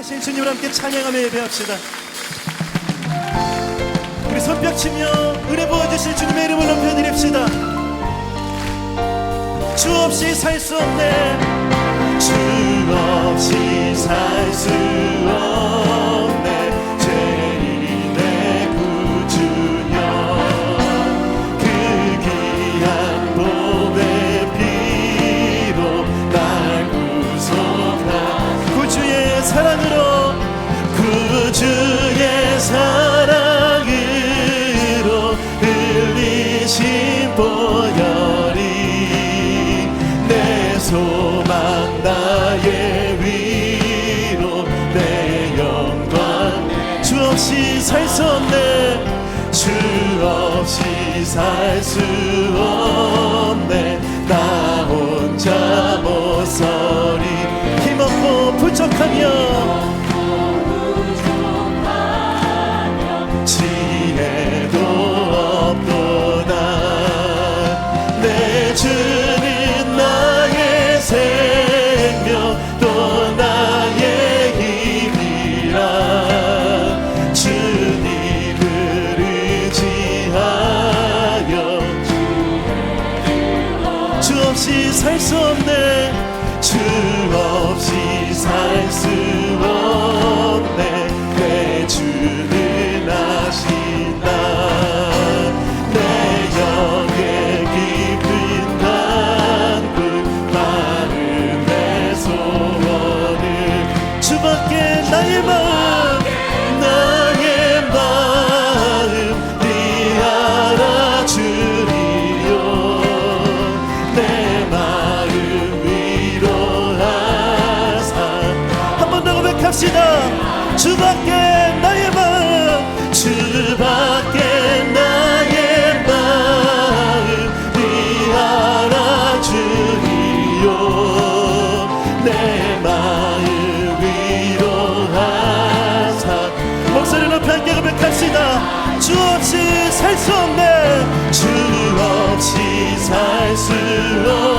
살아계신 주님을 함께 찬양하며 예배합시다. 우리 손뼉 치며 은혜 부어주실 주님의 이름을 높여드립시다. 주 없이 살 수 없네. 주 없이 살 수 없네. 주의 사랑으로 흘리신 보혈이 내 소망 나의 위로 내 영광 주 없이 살 수 없네. 주 없이 살 수 없네 수 없네. 주 없이 살수 마음 위로하사 목소리 높이 함께 고백합시다. 주 없이 살 수 없네 주 없이 살 수 없네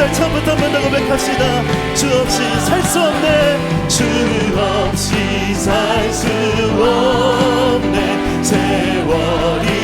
살살 처음부터 더 고백합시다. 주 없이 살 수 없네. 주 없이 살 수 없네. 세월이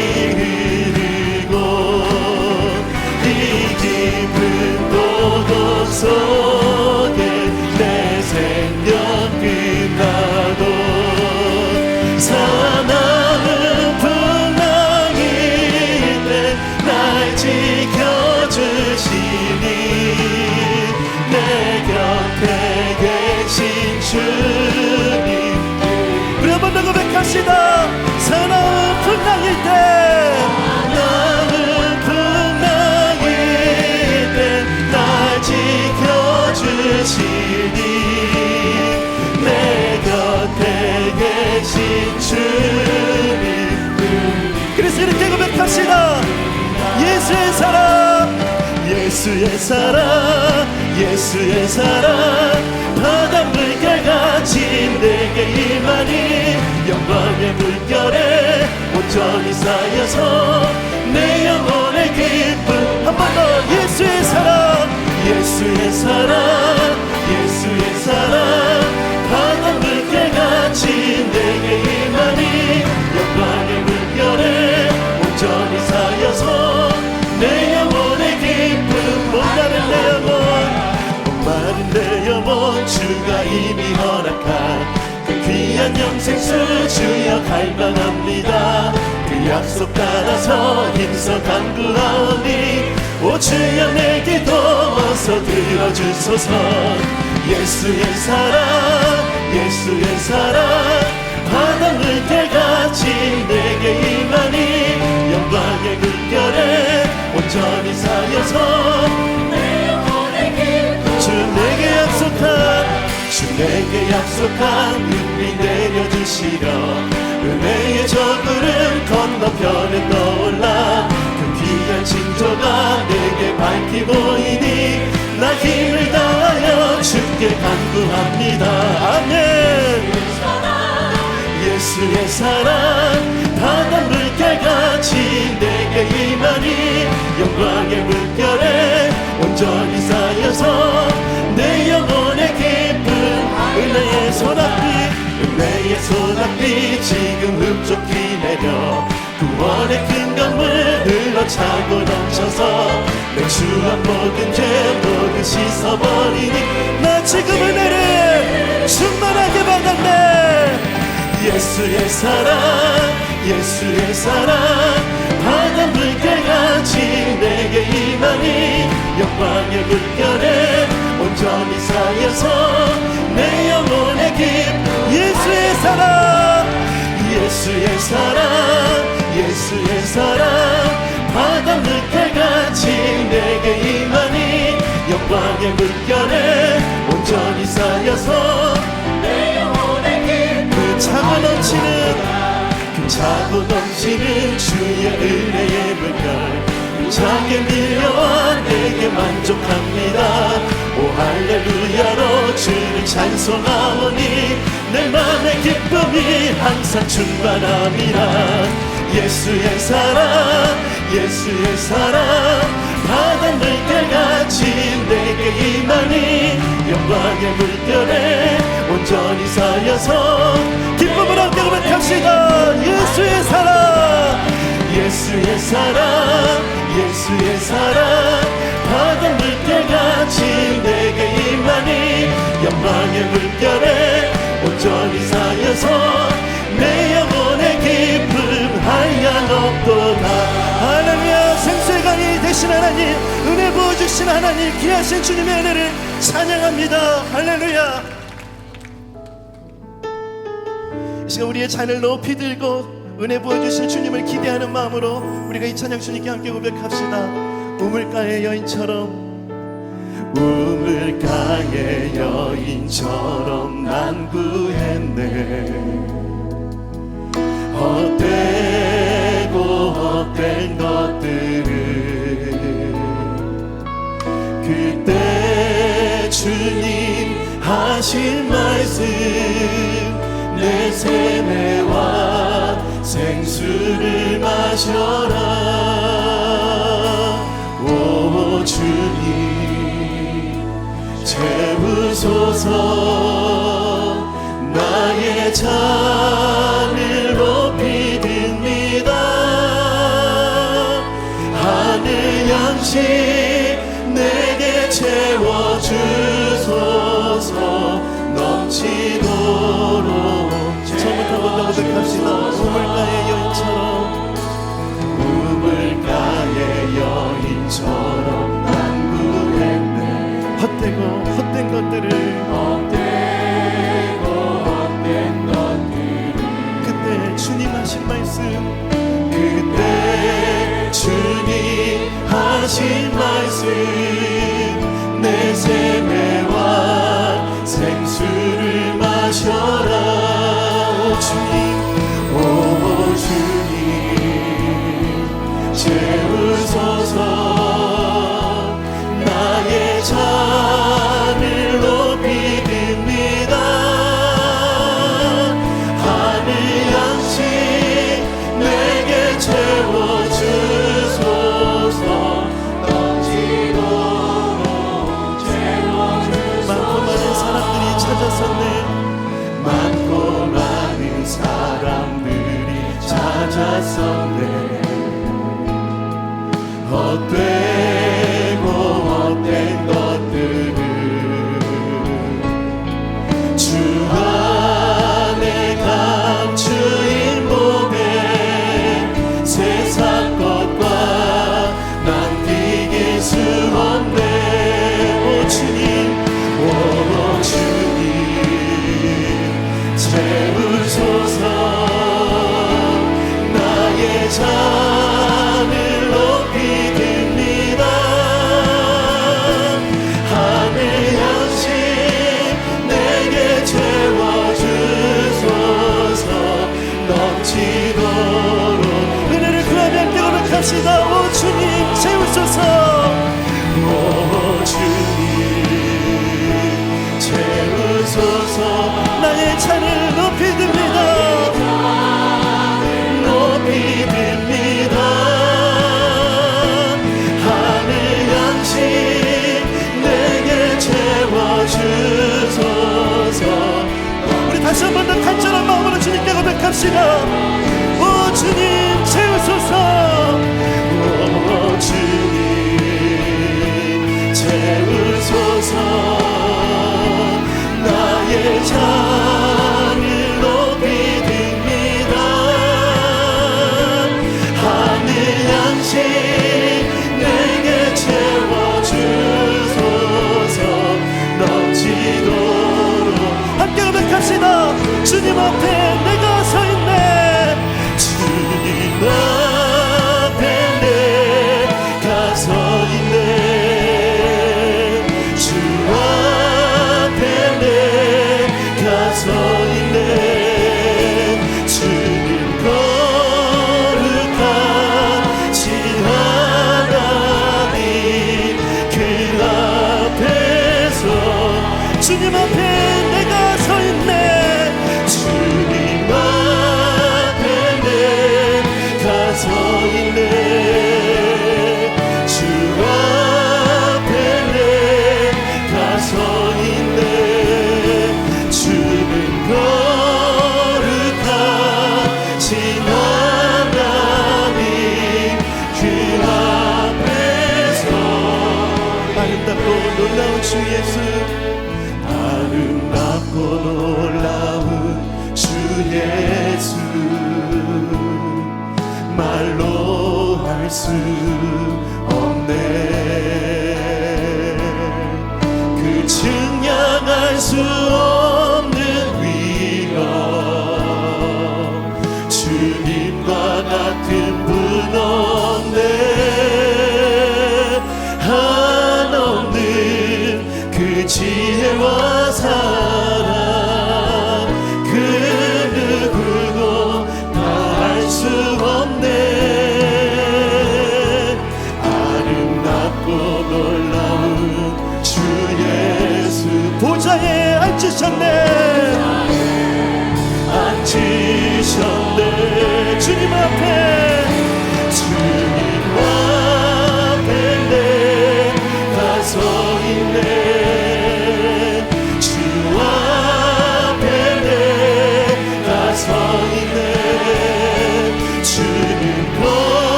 예수의 사랑 예수의 사랑. 바닷물결 같이 내게 임하니 영광의 물결에 온전히 쌓여서 내 영혼의 기쁨. 한 번 더 예수의 사랑 예수의 사랑 영혼 주가 이미 허락한 그 귀한 영생수 주여 갈망합니다. 그 약속 따라서 힘써 간구하오니 오 주여 내 기도 어서 들어주소서. 예수의 사랑 예수의 사랑 바닷물결 같이 내게 임하니 영광의 물결에 온전히 쌓여서 주 내게 약속한 눈이 내려주시려. 은혜의 저들은 건너편에 떠올라. 그 귀한 징조가 내게 밝히 보이니 나 힘을 다하여 주께 간구합니다. 아멘. 예수의 사랑 바닷물결같이 소낙비 지금 흡족히 내려 구원의 큰 강물 흘러차고 넘쳐서 내 추억 모든 죄 모두 씻어버리니 나 지금 은혜를 충만하게 받았네. 예수의 사랑 예수의 사랑 바다 물결같이 내게 임하니 영광의 물결에 온전히 쌓여서 내 영혼 의 기쁨 예수의 사랑 예수의 사랑 예수의 사랑. 바다 물결같이 내게 임하니 영광의 물결에 온전히 쌓여서 내 영혼의 기쁨 그 차고 넘치는 그 차고 넘치는 주의 은혜의 물결. 작게 밀려와 내게 만족합니다 오 할렐루야로 주를 찬송하오니 내 맘의 기쁨이 항상 충만함이라. 예수의 사랑 예수의 사랑 바다 물결같이 내게 임하니 영광의 물결에 온전히 쌓여서 기쁨을 함께 고백합시다 예수의 사랑 예수의 사랑 예수의 사랑. 바다 물결같이 내게 임하니 영광의 물결에 온전히 쌓여서 내 영혼의 기쁨 한량없도다. 할렐루야 생수의 강이 되신 하나님 은혜 부어주신 하나님 귀하신 주님의 은혜를 찬양합니다. 할렐루야. 이 시간 우리의 잔을 높이 들고 은혜 부어주실 주님을 기대하는 마음으로 우리가 이 찬양 주님께 함께 고백합시다. 우물가의 여인처럼 우물가의 여인처럼 난 구했네. 헛되고 헛된 것들을 그때 주님 하신 말씀 내 세매와 마셔라 오 주님 채우소서 나의 잔을 높이 듭니다. 하늘 양식 내게 채워주소서 넘치도록. 처음부터 한번 고백합시다. 우물가의 헛 헛 하시라. 오 주님. 주 예수 아름답고 놀라운 주 예수. 말로 할 수 없네. 이제와 살아